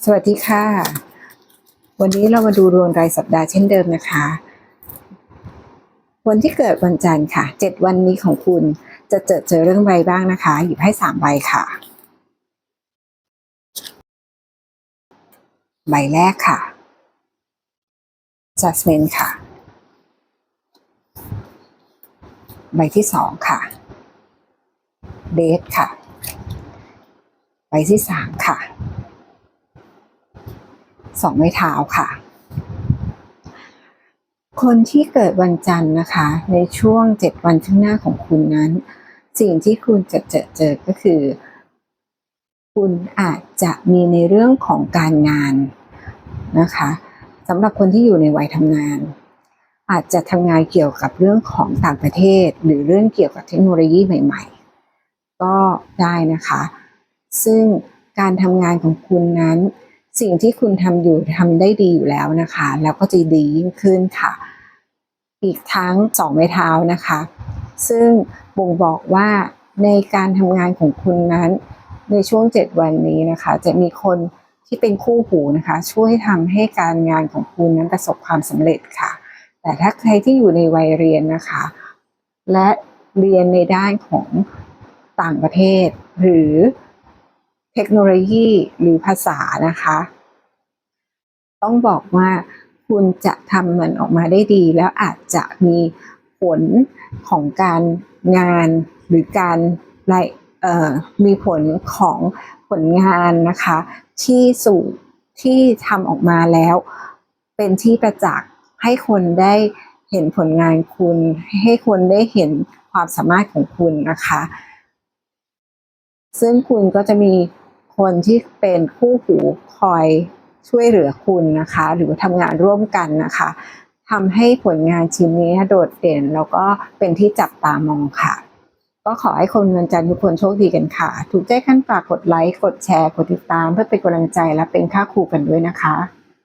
สวัสดีค่ะ วันนี้เรามาดูดวงรายสัปดาห์เช่นเดิมนะคะ วันที่เกิดวันจันทร์ค่ะเจ็ดวันนี้ของคุณจะเจอเจอเรื่องอะไรบ้างนะคะ หยิบให้สามใบค่ะ ใบแรกค่ะ Jasmine ค่ะ ใบที่สองค่ะ เดทค่ะ ใบที่สามค่ะ สองไม้เท้าค่ะ คนที่เกิดวันจันทร์นะคะ ในช่วงเจ็ดวันข้างหน้าของคุณนั้น สิ่งที่คุณจะเจอเจอก็คือ คุณอาจจะมีในเรื่องของการงานนะคะสำหรับคนที่อยู่ในวัยทำงาน อาจจะทำงานเกี่ยวกับเรื่องของต่างประเทศ หรือเรื่องเกี่ยวกับเทคโนโลยีใหม่ ๆ ก็ได้นะคะ ซึ่งการทำงานของคุณนั้น สิ่งที่คุณทำอยู่ทำได้ดีอยู่แล้วนะคะ แล้วก็จะดียิ่งขึ้นค่ะ อีกทั้งสองไม้เท้านะคะ ซึ่งบ่งบอกว่าในการทำงานของคุณนั้น ในช่วงเจ็ดวันนี้นะคะ จะมีคนที่เป็นคู่หูนะคะ ช่วยทำให้การงานของคุณนั้นประสบความสำเร็จค่ะ แต่ถ้าใครที่อยู่ในวัยเรียนนะคะ และเรียนในด้านของต่างประเทศ หรือ เทคโนโลยีหรือภาษานะคะ ต้องบอกว่าคุณจะทำมันออกมาได้ดี แล้วอาจจะมีผลของการงานหรือการมีผลของผลงานนะคะ ที่สู่ที่ทำออกมาแล้ว เป็นที่ประจักษ์ให้คนได้เห็นผลงานคุณ ให้คนได้เห็นความสามารถของคุณนะคะ ซึ่งคุณก็จะมี คนที่เป็นคู่หูคอยช่วยเหลือคุณนะคะ หรือทำงานร่วมกันนะคะทำให้ผลงานชิ้นนี้โดดเด่น แล้วก็เป็นที่จับตามองค่ะ ก็ขอให้คนเงินจันทร์ทุกคนโชคดีกันค่ะ ถูกใจขั้นฝากกดไลค์ กดแชร์ กดติดตามเพื่อเป็นกำลังใจและเป็นค่าครูกันด้วยนะคะ